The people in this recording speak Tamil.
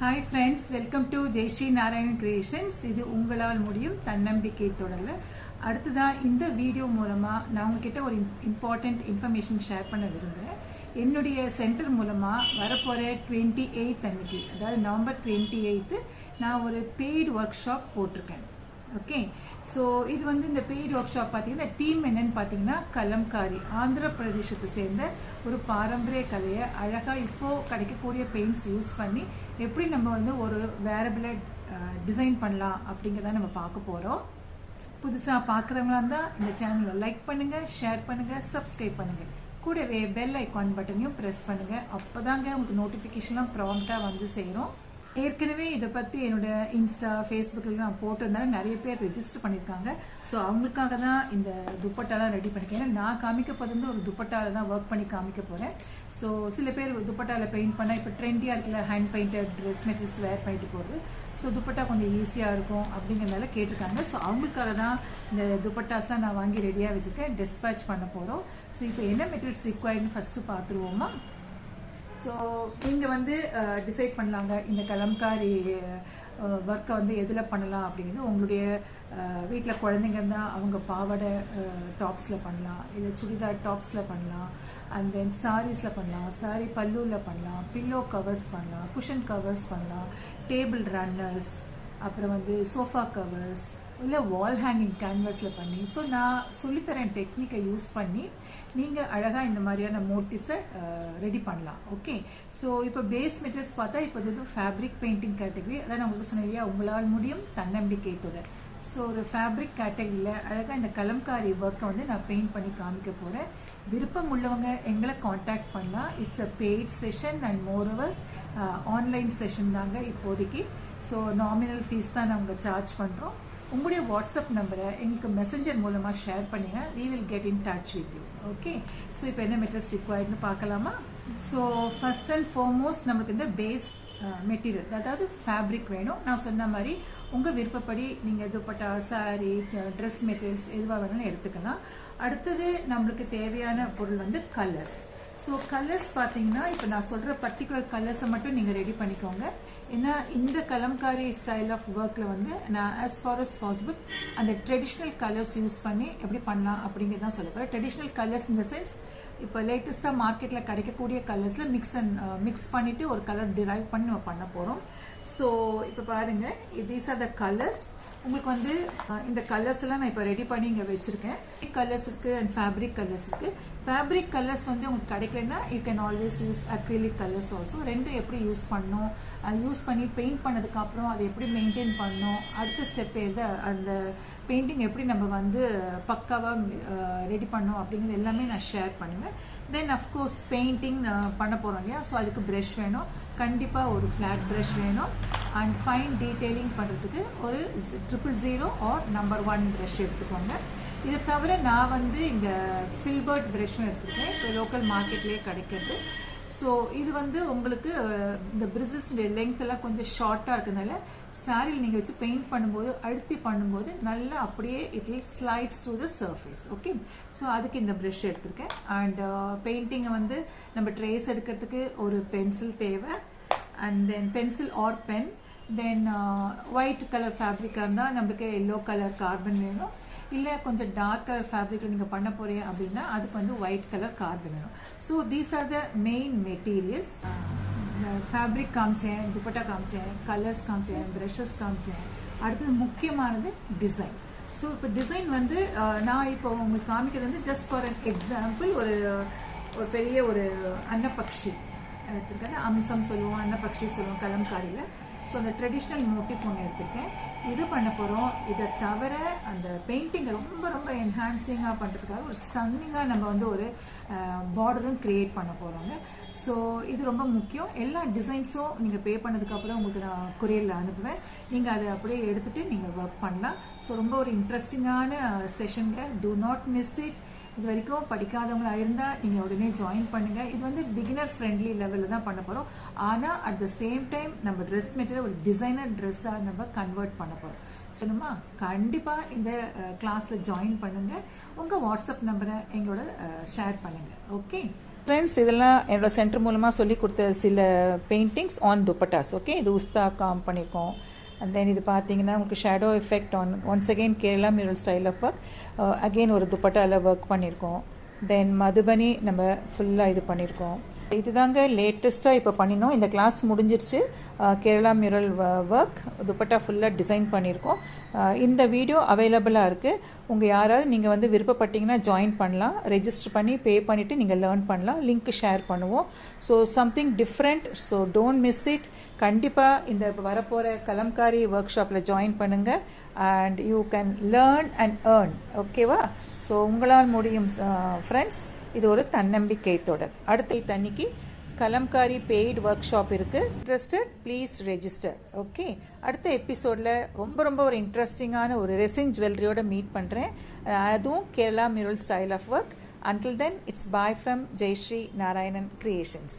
Hi friends welcome to Jaishree Narayanan creations இது உங்களால் முடியும் தன்னம்பிக்கை தொடரல. அடுத்ததாக இந்த வீடியோ மூலமாக நான் உங்ககிட்ட ஒரு இம்பார்ட்டண்ட் இன்ஃபர்மேஷன் ஷேர் பண்ண விரும்புகிறேன் என்னுடைய சென்டர் மூலமாக வரப்போகிற டுவெண்ட்டி எயித் அன்னைக்கு அதாவது நவம்பர் டுவெண்ட்டி எயித்து நான் ஒரு பெய்டு ஒர்க் ஷாப் போட்டிருக்கேன். ஓகே ஸோ இது வந்து இந்த பெய்டு ஒர்க் ஷாப் பார்த்தீங்கன்னா தீம் என்னன்னு பார்த்தீங்கன்னா கலம்காரி ஆந்திர பிரதேசத்தை சேர்ந்த ஒரு பாரம்பரிய கலையை அழகாக இப்போது கிடைக்கக்கூடிய பெயிண்ட்ஸ் யூஸ் பண்ணி எப்படி நம்ம வந்து ஒரு வேரபிளை டிசைன் பண்ணலாம் அப்படிங்கிறத நம்ம பார்க்க போகிறோம் புதுசாக பார்க்குறவங்களா இருந்தால் இந்த சேனலை லைக் பண்ணுங்கள் ஷேர் பண்ணுங்கள் சப்ஸ்கிரைப் பண்ணுங்கள் கூடவே பெல் ஐக்கான் பட்டனையும் ப்ரெஸ் பண்ணுங்கள் அப்போ தாங்க உங்களுக்கு நோட்டிஃபிகேஷன்லாம் ப்ராம்ப்டாக வந்து சேரும். ஏற்கனவே இதை பற்றி என்னோட இன்ஸ்டா ஃபேஸ்புக்கில் நான் போட்டிருந்தாலும் நிறைய பேர் ரெஜிஸ்டர் பண்ணியிருக்காங்க. ஸோ அவங்களுக்காக தான் இந்த துப்பட்டாலாம் ரெடி பண்ணிக்கிறேன் ஏன்னா நான் காமிக்க போது ஒரு துப்பட்டாவில் தான் ஒர்க் பண்ணி காமிக்க போகிறேன் ஸோ சில பேர் துப்பட்டால பெயிண்ட் பண்ணால் இப்போ ட்ரெண்டியாக இருக்குல்ல hand painted dress materials wear பண்ணிட்டு போகிறது ஸோ துப்பட்டா கொஞ்சம் ஈஸியாக இருக்கும் அப்படிங்கிறதால கேட்டிருக்காங்க. ஸோ அவங்களுக்காக தான் இந்த துப்பட்டாஸ்லாம் நான் வாங்கி ரெடியாக வச்சுருக்கேன். டிஸ்பேச் பண்ண போகிறோம் ஸோ இப்போ என்ன மெட்டீரியல்ஸ் ரிக்வயர்டுன்னு ஃபஸ்ட்டு பார்த்துருவோமா? ஸோ நீங்கள் வந்து டிசைட் பண்ணலாங்க. இந்த கலம்காரி ஒர்க்கை வந்து எதில் பண்ணலாம் அப்படிங்கிறது உங்களுடைய வீட்டில் குழந்தைங்க இருந்தால் அவங்க பாவாடை டாப்ஸில் பண்ணலாம். இல்லை சுடிதார் டாப்ஸில் பண்ணலாம். அண்ட் தென் சாரீஸில் பண்ணலாம். சாரி பல்லூவில் பண்ணலாம். பில்லோ கவர்ஸ் பண்ணலாம். குஷன் கவர்ஸ் பண்ணலாம். டேபிள் ரன்னர்ஸ் அப்புறம் வந்து சோஃபா கவர்ஸ் இல்லை வால் ஹேங்கிங் கேன்வஸில் பண்ணி. ஸோ நான் சொல்லித்தரேன் டெக்னிக்கை யூஸ் பண்ணி. நீங்கள் அழகாக இந்த மாதிரியான மோட்டிவ்ஸை ரெடி பண்ணலாம். ஓகே ஸோ இப்போ பேஸ் மெட்டீரியல்ஸ் பார்த்தா இப்போ இது ஃபேப்ரிக் பெயிண்டிங் கேட்டகரி அதான் நான் உங்களுக்கு சொன்னேன் இல்லையா? உங்களால் முடியும் தன்னம்பிக்கை ஸோ ஒரு ஃபேப்ரிக் கேட்டகரியில் அழகாக இந்த கலம்காரி ஒர்க்கை வந்து நான் பெயிண்ட் பண்ணி காமிக்க போகிறேன் விருப்பம் உள்ளவங்க எங்களை காண்டாக்ட் பண்ணலாம் it's a paid session and moreover online session தாங்க இப்போதைக்கு. ஸோ நாமினல் ஃபீஸ் தான் நாங்கள் சார்ஜ் பண்ணுறோம் உங்களுடைய வாட்ஸ்அப் நம்பரை எங்களுக்கு மெசஞ்சர் மூலமாக ஷேர் பண்ணிங்க. We will get in touch with you okay so இப்போ என்ன மெட்டீரியல்ஸ் ரிக்வயர்ட்னு பார்க்கலாமா? ஸோ ஃபர்ஸ்ட் அண்ட் ஃபார்மோஸ்ட் நம்மளுக்கு இந்த பேஸ் மெட்டீரியல் அதாவது ஃபேப்ரிக் வேணும். நான் சொன்ன மாதிரி உங்கள் விருப்பப்படி நீங்கள் துப்பட்டா சாரி ட்ரெஸ் மெட்டீரியல்ஸ் எதுவாக வேணாலும் எடுத்துக்கலாம். அடுத்தது நம்மளுக்கு தேவையான பொருள் வந்து கலர்ஸ் ஸோ கலர்ஸ் பார்த்தீங்கன்னா இப்போ நான் சொல்கிற பர்டிகுலர் கலர்ஸை மட்டும் நீங்கள் ரெடி பண்ணிக்கோங்க. ஏன்னா இந்த கலம்காரி ஸ்டைல் ஆஃப் ஒர்க்கில் வந்து நான் ஆஸ் ஃபார் அஸ் பாசிபிள் அந்த ட்ரெடிஷ்னல் கலர்ஸ் யூஸ் பண்ணி எப்படி பண்ணலாம் அப்படிங்கிறதான் சொல்ல போகிறேன் ட்ரெடிஷ்னல் கலர்ஸ் இந்த சென்ஸ் இப்போ லேட்டஸ்ட்டாக மார்க்கெட்டில் கிடைக்கக்கூடிய கலர்ஸில் மிக்ஸ் அண்ட் மிக்ஸ் பண்ணிவிட்டு ஒரு கலர் டிரைவ் பண்ணி நம்ம பண்ண போகிறோம் ஸோ இப்போ பாருங்கள் தீஸ் ஆர் த கலர்ஸ் உங்களுக்கு வந்து இந்த கலர்ஸ் எல்லாம் நான் இப்போ ரெடி பண்ணி இங்கே வச்சிருக்கேன். கலர்ஸ் இருக்கு அண்ட் ஃபேப்ரிக் கலர்ஸ் இருக்கு. ஃபேப்ரிக் கலர்ஸ் வந்து உங்களுக்கு கிடைக்கலன்னா you can always use acrylic colours also ரெண்டும் எப்படி யூஸ் பண்ணணும்? யூஸ் பண்ணி பெயிண்ட் பண்ணதுக்கு அப்புறம் அதை எப்படி மெயின்டைன் பண்ணணும்? அடுத்த ஸ்டெப் எது? அந்த பெயிண்டிங் எப்படி நம்ம வந்து பக்காவாக ரெடி பண்ணோம் அப்படிங்கிறது எல்லாமே நான் ஷேர் பண்ணுவேன். தென் அஃப்கோர்ஸ் பெயிண்டிங் பண்ண போகிறோம் இல்லையா? ஸோ அதுக்கு ப்ரெஷ் வேணும். கண்டிப்பாக ஒரு ஃப்ளாட் ப்ரெஷ் வேணும். அண்ட் ஃபைன் டீட்டெயிலிங் பண்ணுறதுக்கு ஒரு triple zero or number one brush எடுத்துக்கோங்க. இதை தவிர நான் வந்து இந்த ஃபில்பர்ட் ப்ரெஷ்ஷும் எடுத்துருக்கேன் இப்போ லோக்கல் மார்க்கெட்லேயே கிடைக்கிறது. ஸோ இது வந்து உங்களுக்கு இந்த பிரிசில்ஸுடைய லெங்க் எல்லாம் கொஞ்சம் ஷார்ட்டாக இருக்கிறதுனால சாரியில் நீங்கள் வச்சு பெயிண்ட் பண்ணும்போது அழுத்தி பண்ணும்போது நல்லா அப்படியே it will slides to the surface okay so அதுக்கு இந்த ப்ரஷ் எடுத்திருக்கேன். அண்ட் பெயிண்டிங்கை வந்து நம்ம ட்ரேஸ் எடுக்கிறதுக்கு ஒரு பென்சில் தேவை. And then pencil or pen then white colour ஃபேப்ரிக்காக இருந்தால் நம்மளுக்கு எல்லோ கலர் கார்பன் வேணும். இல்லை கொஞ்சம் டார்க் கலர் ஃபேப்ரிக்கில் நீங்கள் பண்ண போகிறீங்க அப்படின்னா அதுக்கு வந்து ஒயிட் கலர் கார்பன் வேணும். So these are the main materials fabric காமிச்சேன் துப்பட்டா காமிச்சேன் கலர்ஸ் காமிச்சேன் ப்ரெஷஸ் காமிச்சேன். அடுத்தது முக்கியமானது டிசைன் ஸோ இப்போ டிசைன் வந்து நான் இப்போ உங்களுக்கு காமிக்கிறது வந்து ஜஸ்ட் ஃபார் அன் எக்ஸாம்பிள் ஒரு ஒரு பெரிய ஒரு அன்னப்பக்ஷி. எடுத்திருக்கேன். அம்சம் சொல்லுவோம் அன்னப்பக்ஷி சொல்லுவோம் கலம்காரியில். ஸோ அந்த ட்ரெடிஷ்னல் மோட்டிவ் ஒன்று எடுத்திருக்கேன். இது பண்ண போகிறோம் இதை தவிர அந்த பெயிண்டிங்கை ரொம்ப ரொம்ப என்ஹான்சிங்காக பண்ணுறதுக்காக ஒரு ஸ்டன்னிங்காக நம்ம வந்து ஒரு பார்டரும் க்ரியேட் பண்ண போகிறோங்க ஸோ இது ரொம்ப முக்கியம். எல்லா டிசைன்ஸும் நீங்கள் பே பண்ணதுக்கப்புறம் உங்களுக்கு நான் கொரியரில் அனுப்புவேன். நீங்கள் அதை அப்படியே எடுத்துகிட்டு நீங்கள் ஒர்க் பண்ணலாம். ஸோ ரொம்ப ஒரு இன்ட்ரெஸ்டிங்கான செஷன்கள் டூ நாட் மிஸ் இட் இது வரைக்கும் படிக்காதவங்களாக இருந்தால் நீங்கள் உடனே ஜாயின் பண்ணுங்கள் இது வந்து பிகினர் ஃப்ரெண்ட்லி லெவலில் தான் பண்ண போகிறோம் ஆனால் அட் த சேம் டைம் நம்ம ட்ரெஸ் மெட்டீரியல் ஒரு டிசைனர் ட்ரெஸ்ஸாக நம்ம கன்வெர்ட் பண்ண போகிறோம் சொன்னோமா கண்டிப்பாக இந்த கிளாஸில் ஜாயின் பண்ணுங்கள் உங்கள் வாட்ஸ்அப் நம்பரை எங்களோட ஷேர் பண்ணுங்கள் ஓகே ஃப்ரெண்ட்ஸ் இதெல்லாம் என்னோட சென்டர் மூலமாக சொல்லி கொடுத்த சில பெயிண்டிங்ஸ் ஆன் துப்பட்டாஸ் ஓகே இது உஸ்தா காம் பண்ணியிருக்கோம் அண்ட் தென் இது பார்த்தீங்கன்னா உங்களுக்கு shadow effect on once again Kerala mural style of work again ஒரு துப்பட்டாவில் ஒர்க் பண்ணியிருக்கோம். தென் மதுபனி நம்ம ஃபுல்லாக இது பண்ணியிருக்கோம். இதுதாங்க லேட்டஸ்ட்டாக இப்போ பண்ணினோம். இந்த கிளாஸ் முடிஞ்சிருச்சு. கேரளா மிரல் ஒர்க் துப்பட்டா ஃபுல்லாக டிசைன் பண்ணியிருக்கோம். இந்த வீடியோ அவைலபிளாக இருக்குது உங்கள் யாராவது நீங்கள் வந்து விருப்பப்பட்டீங்கன்னா ஜாயின் பண்ணலாம். ரெஜிஸ்டர் பண்ணி பே பண்ணிவிட்டு நீங்கள் லேர்ன் பண்ணலாம். லிங்க் ஷேர் பண்ணுவோம். So something different so don't miss it கண்டிப்பாக இந்த வரப்போகிற கலம்காரி ஒர்க் ஷாப்பில் ஜாயின் பண்ணுங்கள் and you can learn and earn ஓகேவா ஸோ உங்களால் முடியும் ஃப்ரெண்ட்ஸ் இது ஒரு தன்னம்பிக்கை தொடர். அடுத்த தண்ணிக்கு கலம்காரி பெய்டு ஒர்க் ஷாப் இருக்குது இன்ட்ரெஸ்டட் ப்ளீஸ் ரெஜிஸ்டர் ஓகே அடுத்த எபிசோடில் ரொம்ப ரொம்ப ஒரு இன்ட்ரெஸ்டிங்கான ஒரு ரெசின் ஜுவல்லரியோட மீட் பண்ணுறேன் அதுவும் Kerala mural style of work until then it's bye from Jaishree Narayanan creations